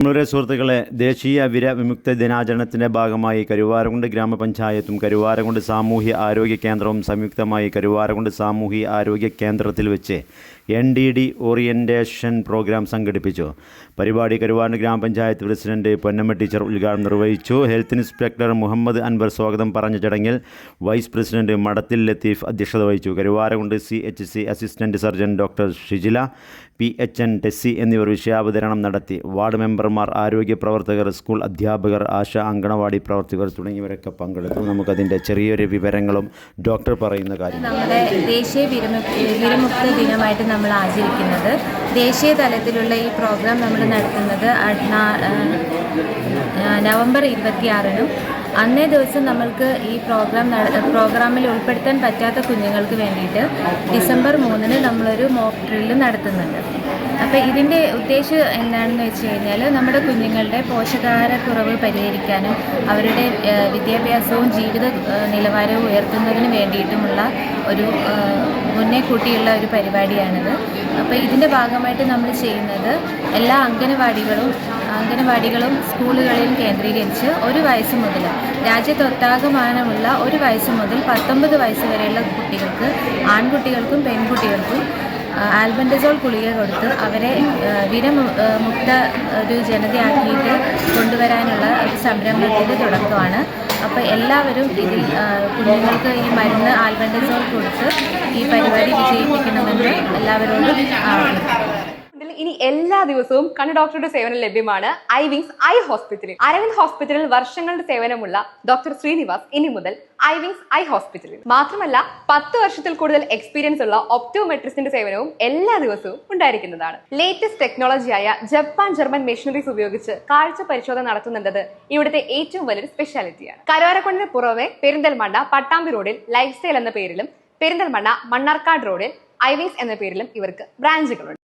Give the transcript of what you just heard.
നമ്മുടെ സുഹൃത്തുക്കളെ ദേശീയ വിരവിമുക്ത ദിനാചരണത്തിന്റെ ഭാഗമായി കരുവാരകുണ്ട് ഗ്രാമപഞ്ചായത്തും കരുവാരകുണ്ട് സാമൂഹ്യ ആരോഗ്യ കേന്ദ്രവും സംയുക്തമായി കരുവാരകുണ്ട് സാമൂഹ്യ ആരോഗ്യ കേന്ദ്രത്തിൽ വെച്ച് N D D orientation programme സംഘടിപ്പിച്ചു. പരിപാടി കരുവാരകുണ്ട് ഗ്രാമപഞ്ചായത്ത് പ്രസിഡന്റ് പൊന്നമ്മ ടീച്ചർ ഉദ്ഘാടനം നിർവഹിച്ചു. ഹെൽത്ത് ഇൻസ്പെക്ടർ മുഹമ്മദ് അൻവർ സ്വാഗതം പറഞ്ഞ ചടങ്ങിൽ വൈസ് പ്രസിഡന്റ് മടത്തിൽ ലത്തീഫ് അധ്യക്ഷത വഹിച്ചു. Karuvarakundu C H C assistant surgeon doctor Shijila P H N Tessy എന്നിവർ വിഷയാവതരണം നടത്തി. വാർഡ് മെമ്പർമാർ ആരോഗ്യ പ്രവർത്തകർ സ്കൂൾ അധ്യാപകർ ആശ അങ്കണവാടി പ്രവർത്തകർ തുടങ്ങിയവരൊക്കെ പങ്കെടുത്തു. നമുക്കതിന്റെ ചെറിയൊരു വിവരങ്ങളും ഡോക്ടർ പറയുന്ന കാര്യം നമ്മുടെ ദേശീയ വിരമുക്ത ദിനമായിട്ട് നമ്മൾ ആചരിക്കുന്നത്. ദേശീയ തലത്തിലുള്ള ഈ പ്രോഗ്രാം നമ്മൾ നടത്തുന്നത് നവംബർ ഇരുപത്തിയാറിനും അന്നേ ദിവസം നമ്മൾക്ക് ഈ പ്രോഗ്രാം പ്രോഗ്രാമിൽ ഉൾപ്പെടുത്താൻ പറ്റാത്ത കുഞ്ഞുങ്ങൾക്ക് വേണ്ടിയിട്ട് ഡിസംബർ മൂന്നിന് നമ്മളൊരു മോക്ക് ഡ്രില്ല് നടത്തുന്നുണ്ട്. അപ്പോൾ ഇതിന്റെ ഉദ്ദേശം എന്താണെന്ന് വെച്ച് കഴിഞ്ഞാൽ നമ്മുടെ കുഞ്ഞുങ്ങളുടെ പോഷകാഹാരക്കുറവ് പരിഹരിക്കാനും അവരുടെ വിദ്യാഭ്യാസവും ജീവിത നിലവാരവും ഉയർത്തുന്നതിന് വേണ്ടിയിട്ടുമുള്ള ഒരു മുന്നേ കൂട്ടിയുള്ള ഒരു പരിപാടിയാണിത്. അപ്പോൾ ഇതിന്റെ ഭാഗമായിട്ട് നമ്മൾ ചെയ്യുന്നത് എല്ലാ അംഗനവാടികളും അംഗനവാടികളും സ്കൂളുകളിലും കേന്ദ്രീകരിച്ച് ഒരു വയസ്സ് മുതൽ രാജ്യത്തൊട്ടാകമാനമുള്ള ഒരു വയസ്സ് മുതൽ പത്തൊമ്പത് വയസ്സ് വരെയുള്ള കുട്ടികൾക്ക് ആൺകുട്ടികൾക്കും പെൺകുട്ടികൾക്കും ആൽബൻഡസോൾ ഗുളിക കൊടുത്ത് അവരെ വിരമുക്ത ഒരു ജനതയാക്കിയിട്ട് കൊണ്ടുവരാനുള്ള ഒരു സംരംഭത്തിന്റെ തുടക്കമാണ്. അപ്പോൾ എല്ലാവരും ഇതിൽ കുഞ്ഞുങ്ങൾക്ക് ഈ മരുന്ന് ആൽബൻഡസോൾ കൊടുത്ത് ഈ പരിപാടി വിജയിപ്പിക്കണമെന്ന് എല്ലാവരോടും ഇതിൽ ഇനി എല്ലാ ദിവസവും കണ്ണ് ഡോക്ടറുടെ സേവനം ലഭ്യമാണ് ഐ വിങ്സ് ഐ ഹോസ്പിറ്റലിൽ. അരവിന്ദ് ഹോസ്പിറ്റലിൽ വർഷങ്ങളുടെ സേവനമുള്ള ഡോക്ടർ ശ്രീനിവാസ് ഇനി മുതൽ ഐ വിങ്സ് ഐ ഹോസ്പിറ്റലിൽ. മാത്രമല്ല പത്ത് വർഷത്തിൽ കൂടുതൽ എക്സ്പീരിയൻസ് ഉള്ള ഒപ്റ്റോമെട്രിസ്റ്റിന്റെ സേവനവും എല്ലാ ദിവസവും ഉണ്ടായിരിക്കുന്നതാണ്. ലേറ്റസ്റ്റ് ടെക്നോളജിയായ ജപ്പാൻ ജർമ്മൻ മെഷീനറീസ് ഉപയോഗിച്ച് കാഴ്ച പരിശോധന നടത്തുന്നത് ഇവിടുത്തെ ഏറ്റവും വലിയൊരു സ്പെഷ്യാലിറ്റിയാണ് കരുവാരക്കൊണ്ടിന് പുറമെ പെരിന്തൽമണ്ണ പട്ടാമ്പി റോഡിൽ ലൈഫ് സ്റ്റൈൽ എന്ന പേരിലും പെരിന്തൽമണ്ണ മണ്ണാർക്കാട് റോഡിൽ ഐവിങ്സ് എന്ന പേരിലും ഇവർക്ക് ബ്രാഞ്ചുകളുണ്ട്